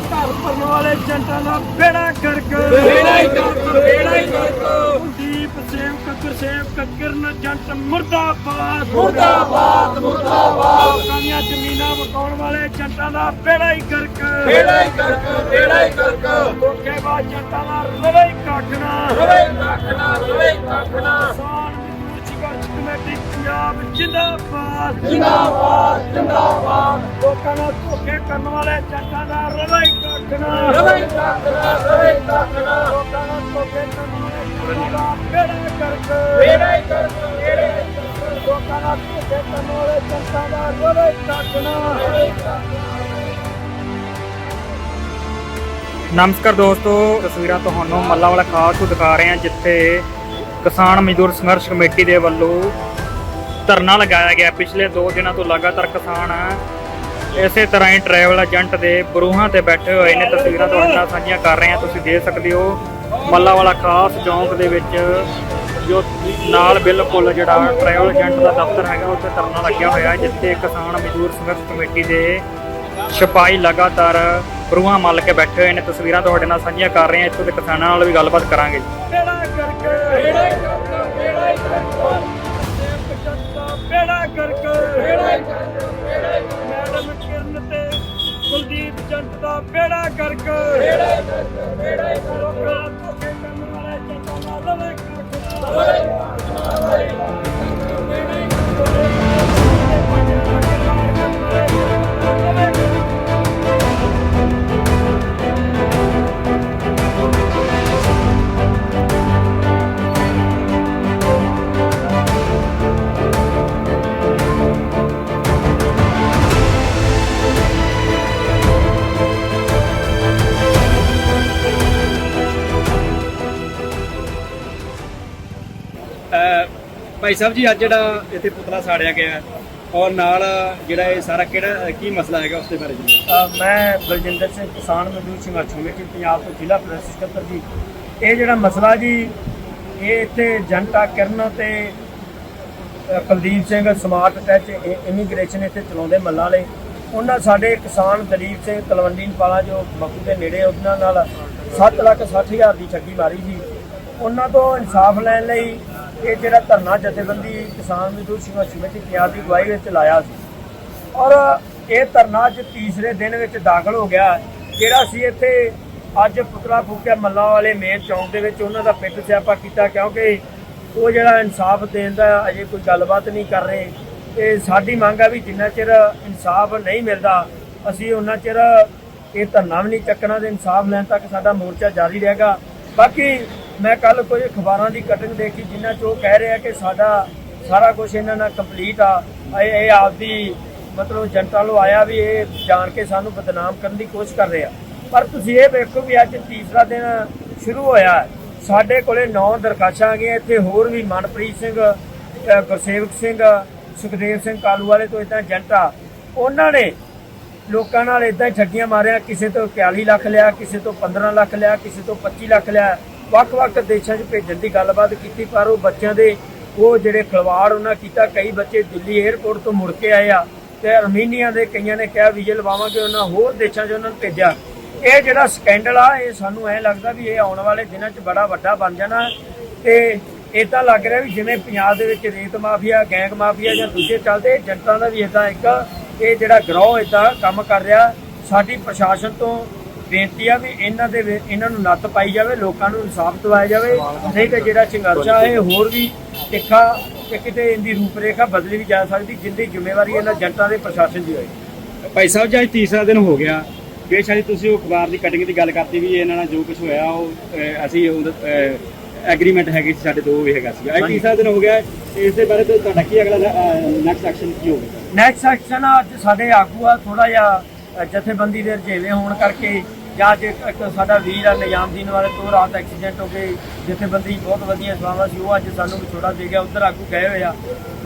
ਸਾਡੇ ਘਰ ਭਰਨ ਵਾਲੇ ਜੰਟਾਂ ਦਾ ਬੇੜਾ ਗਰਕ ਬੇੜਾ ਹੀ ਗਰਕ, ਬੇੜਾ ਹੀ ਗਰਕ। ਕੁਲਦੀਪ ਸੇਵਕ ਗੁਰਸੇਵਕ ਕਿਰਨ ਜੰਟ ਮੁਰਦਾਬਾਦ। ਮੁਰਦਾਬਾਦ ਮੁਰਦਾਬਾਦ। ਲੋਕਾਂ ਦੀਆਂ ਜ਼ਮੀਨਾਂ ਵਕਾਉਣ ਵਾਲੇ ਜੰਟਾਂ ਦਾ ਬੇੜਾ ਹੀ ਗਰਕ ਬੇੜਾ ਹੀ ਗਰਕ ਬੇੜਾ ਹੀ ਗਰਕ ਧੋਖੇਬਾਜ਼ ਜੰਟਾਂ ਦਾ ਰਵੇ ਕੱਖਣਾ ਰਵੇ ਕੱਖਣਾ ਰਵੇ ਕੱਖਣਾ ਕਮੇਟੀ ਪੰਜਾਬ ਜਿੰਦਾਬਾਦ। ਜਿੰਦਾਬਾਦ ਜਿੰਦਾਬਾਦ। ਲੋਕਾਂ ਨਾਲ ਧੋਖੇ ਕਰਨ ਵਾਲੇ ਜੰਟਾਂ ਦਾ ਰਵੇ ਹੀ ਕੱਖਣਾ ਰਵੇ ਕੱਖਣਾ ਰਵੇ ਕੱਖਣਾ ਲੋਕਾਂ ਨਾਲ ਧੋਖੇ ਕਰਨ ਵਾਲੇ ਜੰਟਾਂ ਦਾ ਬੇੜਾ ਗਰਕ ਬੇੜਾ ਹੀ ਗਰਕ ਬੇੜਾ ਹੀ ਗਰਕ ਲੋਕਾਂ ਨਾਲ ਧੋਖੇ ਕਰਨ ਵਾਲੇ ਜਨਤਾ ਦਾ ਰੋਵੇ ਕੱਟਣਾ ਨਮਸਕਾਰ ਦੋਸਤੋ ਤਸਵੀਰਾਂ ਤੁਹਾਨੂੰ ਮੱਲਾ ਵਾਲਾ ਖਾਸ ਤੋਂ ਦਿਖਾ ਰਹੇ ਹਾਂ ਜਿੱਥੇ ਕਿਸਾਨ ਮਜ਼ਦੂਰ ਸੰਘਰਸ਼ ਕਮੇਟੀ ਦੇ ਵੱਲੋਂ ਧਰਨਾ ਲਗਾਇਆ ਗਿਆ। ਪਿਛਲੇ 2 ਦਿਨਾਂ ਤੋਂ ਲਗਾਤਾਰ ਕਿਸਾਨ ਇਸੇ ਤਰ੍ਹਾਂ ਹੀ ਟਰੈਵਲ ਏਜੰਟ ਦੇ ਬਰੂਹਾਂ ਤੇ ਬੈਠੇ ਹੋਏ ਨੇ। ਤਸਵੀਰਾਂ ਤੁਹਾਡੇ ਨਾਲ ਸਾਂਝੀਆਂ ਕਰ ਰਹੇ ਹਾਂ। ਤੁਸੀਂ ਦੇਖ ਸਕਦੇ ਹੋ ਮੱਲਾ ਵਾਲਾ ਖਾਸ ਚੌਂਕ ਦੇ ਵਿੱਚ ਜੋ ਨਾਲ ਬਿਲਕੁਲ ਜਿਹੜਾ ਟਰੈਵਲ ਏਜੰਟ ਦਾ ਦਫ਼ਤਰ ਹੈਗਾ, ਉੱਥੇ ਧਰਨਾ ਲੱਗਿਆ ਹੋਇਆ ਹੈ, ਜਿੱਥੇ ਕਿਸਾਨ ਮਜ਼ਦੂਰ ਸੰਘਰਸ਼ ਕਮੇਟੀ ਦੇ ਸਿਪਾਹੀ ਲਗਾਤਾਰ ਬਰੂਹਾਂ ਮੱਲ ਕੇ ਬੈਠੇ ਹੋਏ ਨੇ। ਤਸਵੀਰਾਂ ਤੁਹਾਡੇ ਨਾਲ ਸਾਂਝੀਆਂ ਕਰ ਰਹੇ ਹਾਂ। ਇੱਥੋਂ ਦੇ ਕਿਸਾਨਾਂ ਨਾਲ ਵੀ ਗੱਲਬਾਤ ਕਰਾਂਗੇ ਬੇੜਾ ਕੱਟਣਾ ਭਾਈ ਸਾਹਿਬ ਜੀ, ਅੱਜ ਜਿਹੜਾ ਇੱਥੇ ਪੁਤਲਾ ਸਾੜਿਆ ਗਿਆ ਔਰ ਨਾਲ ਜਿਹੜਾ ਇਹ ਸਾਰਾ ਕਿਹੜਾ, ਕੀ ਮਸਲਾ ਹੈਗਾ ਉਸ ਦੇ ਬਾਰੇ ਜੀ? ਮੈਂ ਬਲਜਿੰਦਰ ਸਿੰਘ ਕਿਸਾਨ ਮਜ਼ਦੂਰ ਸੰਘਰਸ਼ ਕਮੇਟੀ ਪੰਜਾਬ ਤੋਂ ਜ਼ਿਲ੍ਹਾ ਪ੍ਰੈਸ ਸਕੱਤਰ ਜੀ। ਇਹ ਜਿਹੜਾ ਮਸਲਾ ਜੀ, ਇਹ ਇੱਥੇ ਜਨਤਾ ਕਿਰਨ ਤੇ Kuldeep Singh smart touch immigration ਇੱਥੇ ਚਲਾਉਂਦੇ ਮੱਲਾਂ ਵਾਲੇ ਉਹਨਾਂ ਸਾਡੇ ਕਿਸਾਨ ਦਲੀਪ ਸਿੰਘ ਤਲਵੰਡੀ ਨਪਾਲਾ ਜੋ ਮੱਕੂ ਦੇ ਨੇੜੇ ਉਹਨਾਂ ਨਾਲ 7 ਲੱਖ 60 ਹਜ਼ਾਰ ਦੀ ਠੱਗੀ ਮਾਰੀ ਸੀ। ਉਹਨਾਂ ਤੋਂ ਇਨਸਾਫ ਲੈਣ ਲਈ ਇਹ ਜਿਹੜਾ ਧਰਨਾ ਜਥੇਬੰਦੀ ਕਿਸਾਨ ਮਜ਼ਦੂਰ ਸੰਘਰਸ਼ ਕਮੇਟੀ ਪੰਜਾਬ ਦੀ ਅਗਵਾਈ ਵਿੱਚ ਲਾਇਆ ਸੀ। ਔਰ ਇਹ ਧਰਨਾ ਅੱਜ ਤੀਸਰੇ ਦਿਨ ਵਿੱਚ ਦਾਖਲ ਹੋ ਗਿਆ। ਜਿਹੜਾ ਸੀ ਇੱਥੇ ਅੱਜ ਪੁਤਲਾ ਫੂਕਿਆ ਮੱਲਾ ਵਾਲੇ ਮੇਨ ਚੌਂਕ ਦੇ ਵਿੱਚ ਉਹਨਾਂ ਦਾ ਪਿੱਟ ਸਿਆਪਾ ਕੀਤਾ ਕਿਉਂਕਿ ਉਹ ਜਿਹੜਾ ਇਨਸਾਫ ਦੇਣ ਦਾ ਅਜੇ ਕੋਈ ਗੱਲਬਾਤ ਨਹੀਂ ਕਰ ਰਹੇ। ਤੇ ਸਾਡੀ ਮੰਗ ਆ ਵੀ ਜਿੰਨਾ ਚਿਰ ਇਨਸਾਫ ਨਹੀਂ ਮਿਲਦਾ, ਅਸੀਂ ਉਹਨਾਂ ਚਿਰ ਇਹ ਧਰਨਾ ਵੀ ਨਹੀਂ ਚੱਕਣਾ ਤੇ ਇਨਸਾਫ ਲੈਣ ਤੱਕ ਸਾਡਾ ਮੋਰਚਾ ਜਾਰੀ ਰਹੇਗਾ। ਬਾਕੀ ਮੈਂ ਕੱਲ ਕੋਈ ਅਖਬਾਰਾਂ ਦੀ ਕਟਿੰਗ ਦੇਖੀ ਜਿਨ੍ਹਾਂ 'ਚ ਉਹ ਕਹਿ ਰਿਹਾ ਕਿ ਸਾਡਾ ਸਾਰਾ ਕੁਝ ਇਹਨਾਂ ਨਾਲ ਕੰਪਲੀਟ ਆ। ਇਹ ਇਹ ਆਪਦੀ ਮਤਲਬ ਜਨਤਾ ਨੂੰ ਆਇਆ ਵੀ ਇਹ ਜਾਣ ਕੇ ਸਾਨੂੰ ਬਦਨਾਮ ਕਰਨ ਦੀ ਕੋਸ਼ਿਸ਼ ਕਰ ਰਿਹਾ। ਪਰ ਤੁਸੀਂ ਇਹ ਵੇਖੋ ਵੀ ਅੱਜ ਤੀਸਰਾ ਦਿਨ ਸ਼ੁਰੂ ਹੋਇਆ ਸਾਡੇ ਕੋਲੇ 9 ਦਰਖਾਸ਼ਾਂ ਆ ਗਈਆਂ ਇੱਥੇ ਹੋਰ ਵੀ ਮਨਪ੍ਰੀਤ ਸਿੰਘ ਗੁਰਸੇਵਕ ਸਿੰਘ, ਸੁਖਦੇਵ ਸਿੰਘ ਕਾਲੂ ਵਾਲੇ ਤੋਂ ਇਦਾਂ ਜਨਤਾ। ਉਹਨਾਂ ਨੇ ਲੋਕਾਂ ਨਾਲ ਇਦਾਂ ਹੀ ਠੱਗੀਆਂ ਮਾਰਿਆ, ਕਿਸੇ ਤੋਂ 41 ਲੱਖ ਲਿਆ, ਕਿਸੇ ਤੋਂ 15 ਲੱਖ ਲਿਆ, ਕਿਸੇ ਤੋਂ 25 ਲੱਖ ਲਿਆ। ਵੱਖ-ਵੱਖ ਦੇਸ਼ਾਂ 'ਚ ਭੇਜਣ ਦੀ ਗੱਲਬਾਤ ਕੀਤੀ, ਪਰ ਉਹ ਬੱਚਿਆਂ ਦੇ, ਉਹ ਜਿਹੜੇ ਖਿਲਵਾੜ ਉਹਨਾਂ ਕੀਤਾ, ਕਈ ਬੱਚੇ ਦਿੱਲੀ 에ਅਰਪੋਰਟ ਤੋਂ ਮੁੜ ਕੇ ਆਏ ਆ ਤੇ ਅਰਮੀਨੀਆ ਦੇ ਕਈਆਂ ਨੇ ਕਿਹਾ, ਵੀਜ਼ੇ ਲਵਾਵਾਂਗੇ ਉਹਨਾਂ ਹੋਰ ਦੇਸ਼ਾਂ 'ਚ ਉਹਨਾਂ ਨੂੰ ਭੇਜਿਆ। ਇਹ ਜਿਹੜਾ ਸਕੈਂਡਲ ਆ, ਇਹ ਸਾਨੂੰ ਐ ਲੱਗਦਾ ਵੀ ਇਹ ਆਉਣ ਵਾਲੇ ਦਿਨਾਂ 'ਚ ਬੜਾ ਵੱਡਾ ਬਣ ਜਾਣਾ ਤੇ ਇਦਾਂ ਲੱਗ ਰਿਹਾ ਵੀ ਜਿਵੇਂ ਪੰਜਾਬ ਦੇ ਵਿੱਚ ਰੇਤ ਮਾਫੀਆ, ਗੈਂਗ ਮਾਫੀਆ ਜਾਂ ਦੂਜੇ ਚੱਲਦੇ, ਜਨਤਾ ਦਾ ਵੀ ਇਦਾਂ ਇੱਕ, ਇਹ ਜਿਹੜਾ ਗਰੋਹ ਇਦਾਂ ਕੰਮ ਕਰ ਰਿਹਾ, ਸਾਡੀ ਪ੍ਰਸ਼ਾਸਨ ਤੋਂ ਬੇਨਤੀ ਆ ਵੀ ਇਹਨਾਂ ਦੇ ਇਹਨਾਂ ਨੂੰ ਨੱਥ ਪਾਈ ਜਾਵੇ ਲੋਕਾਂ ਨੂੰ ਇਨਸਾਫ ਦਿਵਾਇਆ ਜਾਵੇ ਨਹੀਂ ਤੇ ਜਿਹੜਾ ਸੰਘਰਸ਼ ਇਹ ਹੋਰ ਵੀ ਤਿੱਖਾ ਤੇ ਕਿਤੇ ਇਹਦੀ ਰੂਪਰੇਖਾ ਬਦਲੀ ਵੀ ਜਾ ਸਕਦੀ ਜਿੰਦੀ ਜ਼ਿੰਮੇਵਾਰੀ ਇਹਨਾਂ ਜਨਤਾ ਦੇ ਪ੍ਰਸ਼ਾਸਨ ਦੀ ਹੋਏਗੀ। ਭਾਈ ਸਾਹਿਬ ਜੀ ਅੱਜ ਤੀਸਰਾ ਦਿਨ ਹੋ ਗਿਆ ਬੇਸ਼ੱਕ ਤੁਸੀਂ ਉਹ ਅਖਬਾਰ ਦੀ ਕਟਿੰਗ ਦੀ ਗੱਲ ਕਰਤੀ ਵੀ ਇਹਨਾਂ ਨਾਲ ਜੋ ਕੁਝ ਹੋਇਆ ਉਹ ਅਹ, ਅਸੀਂ ਐਗਰੀਮੈਂਟ ਹੈਗੀ ਸੀ ਸਾਡੇ ਦੋ ਵੀ ਹੈਗਾ ਸੀ ਅੱਜ ਤੀਸਰਾ ਦਿਨ ਹੋ ਗਿਆ ਇਸ ਦੇ ਬਾਰੇ ਤੇ ਤੁਹਾਡਾ ਕੀ ਅਗਲਾ ਨੈਕਸਟ ਐਕਸ਼ਨ ਕੀ ਹੋਵੇਗਾ ਨੈਕਸਟ ਐਕਸ਼ਨ ਅੱਜ ਸਾਡੇ ਆਗੂ ਆ ਥੋੜਾ ਜਿਹਾ ਅ, ਜਥੇਬੰਦੀ ਦੇ ਰਜੇਵੇਂ ਹੋਣ ਕਰਕੇ ਜਾਂ ਅੱਜ ਇੱਕ ਸਾਡਾ ਵੀਰ ਆ ਨਿਜ਼ਾਮਦੀਨ ਵਾਲੇ ਤੋਂ ਰਾਤ ਐਕਸੀਡੈਂਟ ਹੋ ਗਈ ਜਥੇਬੰਦੀ ਬਹੁਤ ਵਧੀਆ ਸਵਾਵਾ ਸੀ ਉਹ ਅੱਜ ਸਾਨੂੰ ਵਿਛੋੜਾ ਦੇ ਗਿਆ ਉਧਰ ਆਗੂ ਗਏ ਹੋਏ ਆ।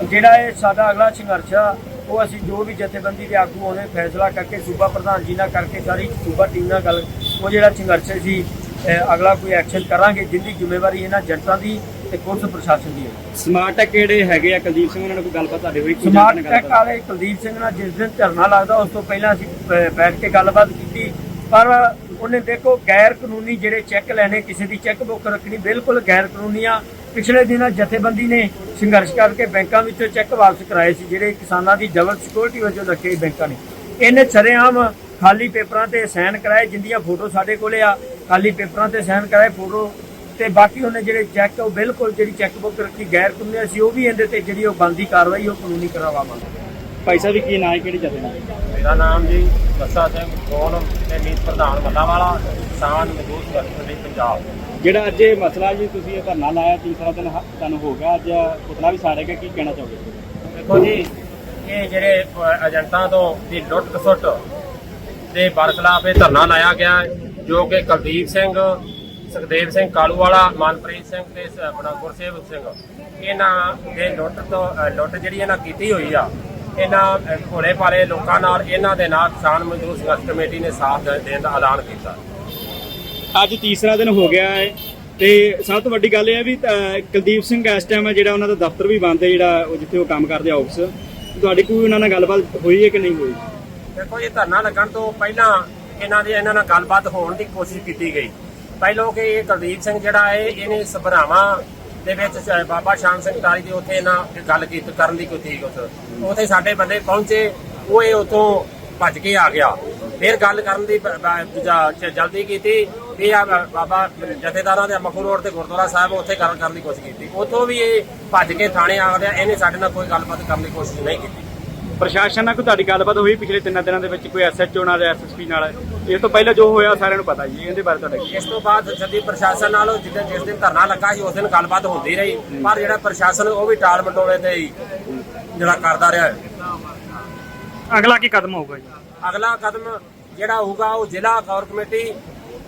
ਜਿਹੜਾ ਇਹ ਸਾਡਾ ਅਗਲਾ ਸੰਘਰਸ਼ ਆ ਉਹ ਅਸੀਂ ਜੋ ਵੀ ਜਥੇਬੰਦੀ ਦੇ ਆਗੂ ਹੋਣੇ ਫੈਸਲਾ ਕਰਕੇ ਸੂਬਾ ਪ੍ਰਧਾਨ ਜੀ ਨਾਲ ਕਰਕੇ ਸਾਰੀ ਸੂਬਾ ਟੀਮ ਨਾਲ ਗੱਲ ਉਹ ਜਿਹੜਾ ਸੰਘਰਸ਼ ਸੀ ਅਗਲਾ ਕੋਈ ਐਕਸ਼ਨ ਕਰਾਂਗੇ ਜਿੰਦੀ ਜ਼ਿੰਮੇਵਾਰੀ ਇਹਨਾਂ ਜਨਤਾ ਦੀ ਤੇ ਪੁਲਿਸ ਪ੍ਰਸ਼ਾਸਨ ਦੀ ਹੈ। ਸਮਾਰਟ ਟੈਕ ਕਿਹੜੇ ਹੈਗੇ ਆ? ਕੁਲਦੀਪ ਸਿੰਘ ਉਹਨਾਂ ਨਾਲ ਕੋਈ ਗੱਲਬਾਤ ਤੁਹਾਡੇ ਹੋਈ? ਕੀ ਸਮਾਰਟ ਟੈਕ ਵਾਲੇ ਕੁਲਦੀਪ ਸਿੰਘ ਨਾਲ ਜਿਸ ਦਿਨ ਧਰਨਾ ਲੱਗਦਾ ਉਸ ਤੋਂ ਪਹਿਲਾਂ ਅਸੀਂ ਬੈਠ ਕੇ ਗੱਲਬਾਤ ਕੀਤੀ। ਪਰ ਉਹਨੇ ਦੇਖੋ ਗੈਰ ਕਾਨੂੰਨੀ ਜਿਹੜੇ ਚੈੱਕ ਲੈਣੇ, ਕਿਸੇ ਦੀ ਚੈੱਕ ਬੁੱਕ ਰੱਖਣੀ, ਬਿਲਕੁਲ ਗੈਰ ਕਾਨੂੰਨੀ ਆ ਪਿਛਲੇ ਦਿਨਾਂ ਜਥੇਬੰਦੀ ਨੇ ਸੰਘਰਸ਼ ਕਰਕੇ ਬੈਂਕਾਂ ਵਿੱਚੋਂ ਚੈੱਕ ਵਾਪਸ ਕਰਾਏ ਸੀ, ਜਿਹੜੇ ਕਿਸਾਨਾਂ ਦੀ ਡਬਲ ਸਿਕਿਉਰਿਟੀ ਵਜੋਂ ਰੱਖੇ ਬੈਂਕਾਂ ਨੇ। ਇਹਨੇ ਸਰੇਆਮ ਖਾਲੀ ਪੇਪਰਾਂ ਤੇ ਸਾਈਨ ਕਰਾਏ ਜਿੰਦੀਆਂ ਫੋਟੋ ਸਾਡੇ ਕੋਲੇ ਆ, ਖਾਲੀ ਪੇਪਰਾਂ ਤੇ ਸਾਈਨ ਕਰਾਏ ਫੋਟੋ। ਤੇ ਬਾਕੀ ਉਹਨੇ ਜਿਹੜੇ ਚੈੱਕ, ਉਹ ਬਿਲਕੁਲ ਜਿਹੜੀ ਚੈੱਕ ਬੁੱਕ ਰੱਖੀ ਗੈਰ ਕਾਨੂੰਨੀ ਸੀ, ਉਹ ਵੀ ਇਹਦੇ ਤੇ ਜਿਹੜੀ ਉਹ ਬੰਦੀ ਕਾਰਵਾਈ, ਉਹ ਕਾਨੂੰਨੀ ਕਰਵਾਵਾਂਗੇ। ਭਾਈ ਸਾਹਿਬ ਵੀ ਕੀ ਨਾਂ ਹੈ, ਕਿਹੜੀ ਜਥੇਬੰਦੀ ਮੇਰਾ ਨਾਮ ਜੀ ਦੱਸਾ ਸਿੰਘ ਕੋਨ ਤੇ ਮੀਤ ਪ੍ਰਧਾਨ ਮੱਲਾ ਵਾਲਾ ਕਿਸਾਨ ਮਜ਼ਦੂਰ ਸੰਘਰਸ਼ ਕਮੇਟੀ ਪੰਜਾਬ। ਜਿਹੜਾ ਅੱਜ ਇਹ ਮਸਲਾ ਜੀ ਤੁਸੀਂ ਇਹ ਧਰਨਾ ਲਾਇਆ ਤੀਸਰਾ ਦਿਨ ਹ- ਤੁਹਾਨੂੰ ਹੋ ਗਿਆ ਅੱਜ ਪੁਤਲਾ ਵੀ ਸਾੜਿਆ ਗਿਆ ਕੀ ਕਹਿਣਾ ਚਾਹੋਗੇ? ਦੇਖੋ ਜੀ ਇਹ ਜਿਹੜੇ ਅ, ਏਜੰਟਾਂ ਤੋਂ ਦੀ ਲੁੱਟ ਖਸੁੱਟ ਦੇ ਬਰਖਲਾਫ ਇਹ ਧਰਨਾ ਲਾਇਆ ਗਿਆ ਹੈ, ਜੋ ਕਿ ਕੁਲਦੀਪ ਸਿੰਘ ਸੁਖਦੇਵ ਸਿੰਘ ਕਾਲੂਵਾਲਾ ਮਨਪ੍ਰੀਤ ਸਿੰਘ ਤੇ ਸ- ਆਪਣਾ ਗੁਰਸੇਵਕ ਸਿੰਘ। ਇਹਨਾਂ ਦੇ ਲੁੱਟ ਤੋਂ ਲੁੱਟ ਜਿਹੜੀ ਇਹਨਾਂ ਕੀਤੀ ਹੋਈ ਆ ਇਹਨਾਂ ਭੋਲੇ ਭਾਲੇ ਲੋਕਾਂ ਨਾਲ ਇਹਨਾਂ ਦੇ ਨਾਲ ਕਿਸਾਨ ਮਜ਼ਦੂਰ ਸੰਘਰਸ਼ ਕਮੇਟੀ ਨੇ ਸਾਥ ਦੇਣ ਦਾ ਐਲਾਨ ਕੀਤਾ। ਅੱਜ ਤੀਸਰਾ ਦਿਨ ਹੋ ਗਿਆ ਹੈ ਤੇ ਸਭ ਤੋਂ ਵੱਡੀ ਗੱਲ ਇਹ ਹੈ ਵੀ ਕੁਲਦੀਪ ਸਿੰਘ ਇਸ ਟਾਈਮ ਹੈ ਜਿਹੜਾ ਉਹਨਾਂ ਦਾ ਦਫ਼ਤਰ ਵੀ ਬੰਦ ਹੈ ਜਿਹੜਾ ਉਹ ਜਿੱਥੇ ਉਹ ਕੰਮ ਕਰਦੇ ਆਫਿਸ ਤੁਹਾਡੀ ਕੋਈ ਉਹਨਾਂ ਨਾਲ ਗੱਲਬਾਤ ਹੋਈ ਹੈ ਕਿ ਨਹੀਂ ਹੋਈ? ਦੇਖੋ ਇਹ ਧਰਨਾ ਲੱਗਣ ਤੋਂ ਪਹਿਲਾਂ ਇਹਨਾਂ ਦੀ ਇਹਨਾਂ ਨਾਲ ਗੱਲਬਾਤ ਹੋਣ ਦੀ ਕੋਸ਼ਿਸ਼ ਕੀਤੀ ਗਈ। ਪਹਿਲੋਂ ਕਿ ਇਹ ਕੁਲਦੀਪ ਸਿੰਘ ਜਿਹੜਾ ਹੈ ਇਹਨੇ ਸਭਰਾਵਾਂ ਦੇ ਵਿੱਚ ਸ਼- ਬਾਬਾ ਸ਼ਾਮ ਸਿੰਘ ਤਾਰੀ ਦੀ ਉੱਥੇ ਇਹਨਾਂ ਗੱਲ ਕੀਤੀ, ਕਰਨ ਦੀ ਕੋਈ ਸੀ ਉੱਥੇ। ਸਾਡੇ ਬੰਦੇ ਪਹੁੰਚੇ, ਉਹ ਇਹ ਉਤੋਂ ਭੱਜ ਕੇ ਆ ਗਿਆ। ਫਿਰ ਗੱਲ ਕਰਨ ਦੀ ਬ- ਬ- ਜ- ਚ- ਜਲਦੀ ਕੀਤੀ ਵੀ ਆ ਬ- ਬਾਬਾ ਜਥੇਦਾਰਾਂ ਦੇ ਮਖੂ ਰੋਡ ਤੇ ਗੁਰਦੁਆਰਾ ਸਾਹਿਬ ਉੱਥੇ ਗੱਲ ਕਰਨ ਦੀ ਕੋਸ਼ਿਸ਼ ਕੀਤੀ। ਉੱਥੋਂ ਵੀ ਇਹ ਭੱਜ ਕੇ ਥਾਣੇ ਆ ਗਿਆ, ਇਹਨੇ ਸਾਡੇ ਨਾਲ ਕੋਈ ਗੱਲਬਾਤ ਕਰਨ ਦੀ ਕੋਸ਼ਿਸ਼ ਨਹੀਂ ਕੀਤੀ। ਪ੍ਰਸ਼ਾਸਨ ਨਾਲ ਕੋਈ ਤੁਹਾਡੀ ਗੱਲਬਾਤ ਹੋਈ ਪਿਛਲੇ ਤਿੰਨਾਂ ਦਿਨਾਂ ਦੇ ਵਿੱਚ ਕੋਈ ਐਸਐਚਓ ਨਾਲ ਐਸਐਸਪੀ ਨਾਲ? ਇਸ ਤੋਂ ਪਹਿਲਾਂ ਜੋ ਹੋਇਆ ਸਾਰਿਆਂ ਨੂੰ ਪਤਾ ਜੀ ਇਹਦੇ ਬਾਰੇ ਤੁਹਾਡਾ ਕੀ ਇਸ ਤੋਂ ਬਾਅਦ ਜਦੀ ਪ੍ਰਸ਼ਾਸਨ ਨਾਲ ਜਿੱਦਾਂ ਜਿਸ ਦਿਨ ਧਰਨਾ ਲੱਗਾ ਸੀ ਉਸ ਦਿਨ ਗੱਲਬਾਤ ਹੁੰਦੀ ਰਹੀ। ਪਰ ਜਿਹੜਾ ਪ੍ਰਸ਼ਾਸਨ ਉਹ ਵੀ ਟਾਲ ਮਟੋਲੇ ਤੇ ਹੀ ਜਿਹੜਾ ਕਰਦਾ ਰਿਹਾ ਹੈ। ਅਗਲਾ ਕੀ ਕਦਮ ਹੋਊਗਾ ਜੀ? ਅਗਲਾ ਕਦਮ ਜਿਹੜਾ ਹੋਊਗਾ ਉਹ ਜ਼ਿਲ੍ਹਾ ਕੌਰ ਕਮੇਟੀ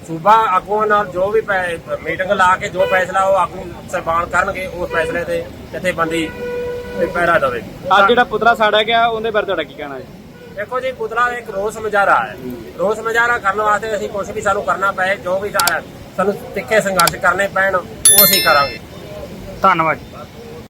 ਸੂਬਾ ਆਗੂਆਂ ਨਾਲ ਜੋ ਵੀ ਮੀਟਿੰਗ ਲਾ ਕੇ ਜੋ ਫੈਸਲਾ ਉਹ ਆਗੂ ਸਰਬਾਨ ਕਰਨਗੇ ਉਸ ਫੈਸਲੇ ਤੇ ਜਥੇਬੰਦੀ ਤੇ ਪਹਿਰਾ ਦੇਵੇਗੀ ਅੱਜ ਜਿਹੜਾ ਪੁਤਲਾ ਸਾੜਿਆ ਗਿਆ ਉਹਦੇ ਬਾਰੇ ਤੁਹਾਡਾ ਕੀ ਕਹਿਣਾ ਹੈ ਦੇਖੋ ਜੀ ਪੁਤਲਾ ਇੱਕ ਰੋਸ ਮੁਜ਼ਾਹਰਾ ਹੈ। ਰੋਸ ਮੁਜ਼ਾਹਰਾ ਕਰਨ ਵਾਸਤੇ ਅਸੀਂ ਕੁਝ ਵੀ ਸਾਨੂੰ ਕਰਨਾ ਪਏ ਜੋ ਵੀ ਸਾਨੂੰ ਤਿੱਖੇ ਸੰਘਰਸ਼ ਕਰਨੇ ਪੈਣ ਉਹ ਅਸੀਂ ਕਰਾਂਗੇ। ਧੰਨਵਾਦ ਜੀ।